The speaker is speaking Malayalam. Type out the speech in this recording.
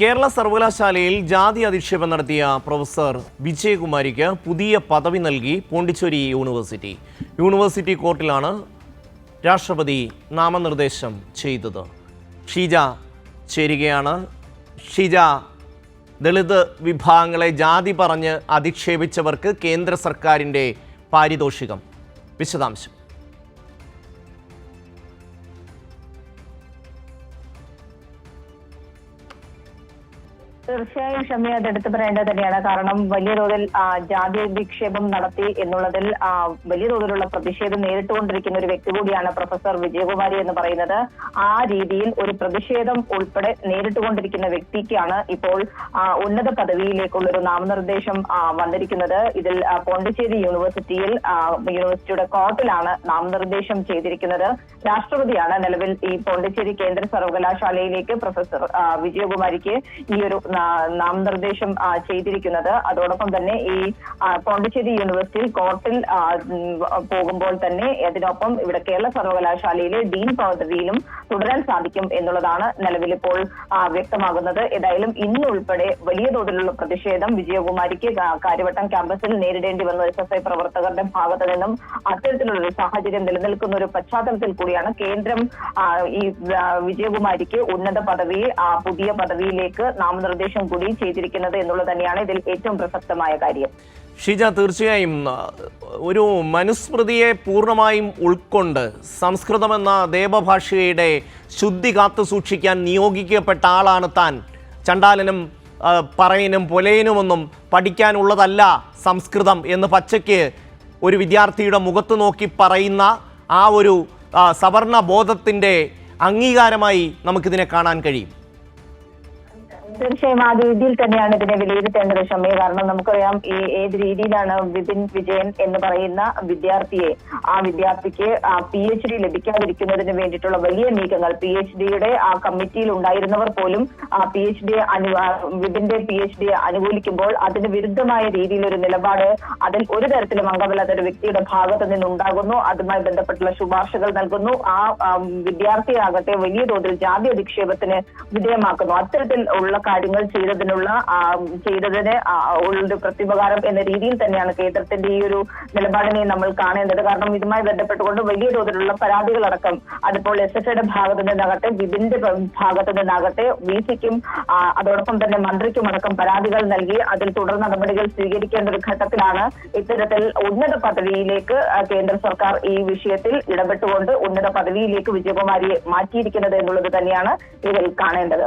കേരള സർവകലാശാലയിൽ ജാതി അധിക്ഷേപം നടത്തിയ പ്രൊഫസർ വിജയകുമാരിക്ക് പുതിയ പദവി നൽകി പോണ്ടിച്ചേരി യൂണിവേഴ്സിറ്റി. യൂണിവേഴ്സിറ്റി കോർട്ടിലാണ് രാഷ്ട്രപതി നാമനിർദ്ദേശം ചെയ്തത്. ഷീജ ചേരുകയാണ്. ഷീജ ദളിത് വിഭാഗങ്ങളെ ജാതി പറഞ്ഞ് അധിക്ഷേപിച്ചവർക്ക് കേന്ദ്ര സർക്കാരിന്റെ പാരിതോഷികം. വിശദാംശം. തീർച്ചയായും ഷമി അത് എടുത്തു പറയേണ്ടത് തന്നെയാണ്. കാരണം വലിയ തോതിൽ ജാതി വിക്ഷേപം നടത്തി എന്നുള്ളതിൽ വലിയ തോതിലുള്ള പ്രതിഷേധം നേരിട്ടുകൊണ്ടിരിക്കുന്ന ഒരു വ്യക്തി കൂടിയാണ് പ്രൊഫസർ വിജയകുമാരി എന്ന് പറയുന്നത്. ആ രീതിയിൽ ഒരു പ്രതിഷേധം ഉൾപ്പെടെ നേരിട്ടുകൊണ്ടിരിക്കുന്ന വ്യക്തിക്കാണ് ഇപ്പോൾ ഉന്നത പദവിയിലേക്കുള്ള ഒരു നാമനിർദ്ദേശം വന്നിരിക്കുന്നത്. ഇതിൽ പോണ്ടിച്ചേരി യൂണിവേഴ്സിറ്റിയിൽ യൂണിവേഴ്സിറ്റിയുടെ കോർട്ടിലാണ് നാമനിർദ്ദേശം ചെയ്തിരിക്കുന്നത്. രാഷ്ട്രപതിയാണ് നിലവിൽ ഈ പോണ്ടിച്ചേരി കേന്ദ്ര സർവകലാശാലയിലേക്ക് പ്രൊഫസർ വിജയകുമാരിക്ക് ഈ ഒരു നാമനിർദ്ദേശം ചെയ്തിരിക്കുന്നത്. അതോടൊപ്പം തന്നെ ഈ പോണ്ടിച്ചേരി യൂണിവേഴ്സിറ്റിയിൽ കോർട്ടിൽ പോകുമ്പോൾ തന്നെ അതിനൊപ്പം ഇവിടെ കേരള സർവകലാശാലയിലെ ഡീൻ പദവിയിലും തുടരാൻ സാധിക്കും എന്നുള്ളതാണ് നിലവിലിപ്പോൾ വ്യക്തമാകുന്നത്. ഏതായാലും ഇന്ന് ഉൾപ്പെടെ വലിയ തോതിലുള്ള പ്രതിഷേധം വിജയകുമാരിക്ക് കാര്യവട്ടം ക്യാമ്പസിൽ നേരിടേണ്ടി വന്ന എസ് എഫ് ഐ പ്രവർത്തകരുടെ ഭാഗത്തു നിന്നും അത്തരത്തിലുള്ള സാഹചര്യം നിലനിൽക്കുന്ന ഒരു പശ്ചാത്തലത്തിൽ കൂടിയാണ് കേന്ദ്രം ഈ വിജയകുമാരിക്ക് ഉന്നത പദവിയെ പുതിയ പദവിയിലേക്ക് നാമനിർദ്ദേശം കൂടി ചെയ്തിരിക്കുന്നത് എന്നുള്ളത് തന്നെയാണ് ഇതിൽ ഏറ്റവും പ്രസക്തമായ കാര്യം. ഷീജ തീർച്ചയായും ഒരു മനുസ്മൃതിയെ പൂർണമായും ഉൾക്കൊണ്ട് സംസ്കൃതമെന്ന ദേവഭാഷയുടെ ശുദ്ധി കാത്തു സൂക്ഷിക്കാൻ നിയോഗിക്കപ്പെട്ട ആളാണ് താൻ. ചണ്ടാലനും പറയനും പൊലയനുമൊന്നും പഠിക്കാനുള്ളതല്ല സംസ്കൃതം എന്ന് പച്ചയ്ക്ക് ഒരു വിദ്യാർത്ഥിയുടെ മുഖത്ത് നോക്കി പറയുന്ന ആ ഒരു സവർണ ബോധത്തിന്റെ അംഗീകാരമായി നമുക്കിതിനെ കാണാൻ കഴിയും. തീർച്ചയായും ആ രീതിയിൽ തന്നെയാണ് ഇതിനെ വിലയിരുത്തേണ്ടത് ഷമ്മി കാരണം നമുക്കറിയാം ഈ ഏത് രീതിയിലാണ് വിപിൻ വിജയൻ എന്ന് പറയുന്ന വിദ്യാർത്ഥിയെ ആ വിദ്യാർത്ഥിക്ക് പി എച്ച് ഡി ലഭിക്കാതിരിക്കുന്നതിന് വേണ്ടിയിട്ടുള്ള വലിയ നീക്കങ്ങൾ പി എച്ച് ഡിയുടെ ആ കമ്മിറ്റിയിൽ ഉണ്ടായിരുന്നവർ പോലും ആ പി എച്ച് ഡി വിപിന്റെ പി എച്ച് ഡി അനുകൂലിക്കുമ്പോൾ അതിന് വിരുദ്ധമായ രീതിയിൽ ഒരു നിലപാട് അതിൽ ഒരു തരത്തിലും അംഗമല്ലാത്ത ഒരു വ്യക്തിയുടെ ഭാഗത്ത് നിന്നുണ്ടാകുന്നു. അതുമായി ബന്ധപ്പെട്ടുള്ള ശുപാർശകൾ നൽകുന്നു. ആ, വിദ്യാർത്ഥിയാകട്ടെ വലിയ തോതിൽ ജാതി അധിക്ഷേപത്തിന് വിധേയമാക്കുന്നു. അത്തരത്തിൽ ഉള്ള കാര്യങ്ങൾ ചെയ്തതിനുള്ള ചെയ്തതിന് ഒരു പ്രത്യുപകാരം എന്ന രീതിയിൽ തന്നെയാണ് കേന്ദ്രത്തിന്റെ ഈ ഒരു നിലപാടിനെ നമ്മൾ കാണേണ്ടത്. കാരണം ഇതുമായി ബന്ധപ്പെട്ടുകൊണ്ട് വലിയ തോതിലുള്ള പരാതികളടക്കം അതിപ്പോൾ എസ് എഫ് ഐയുടെ ഭാഗത്തു നിന്നാകട്ടെ വിപിന്റെ ഭാഗത്തു നിന്നാകട്ടെ വി സിക്കും അതോടൊപ്പം തന്നെ മന്ത്രിക്കും അടക്കം പരാതികൾ നൽകി അതിൽ തുടർ നടപടികൾ സ്വീകരിക്കേണ്ട ഒരു ഘട്ടത്തിലാണ് ഇത്തരത്തിൽ ഉന്നത പദവിയിലേക്ക് കേന്ദ്ര സർക്കാർ ഈ വിഷയത്തിൽ ഇടപെട്ടുകൊണ്ട് ഉന്നത പദവിയിലേക്ക് വിജയകുമാരിയെ മാറ്റിയിരിക്കുന്നത് എന്നുള്ളത് തന്നെയാണ് ഇതിൽ കാണേണ്ടത്.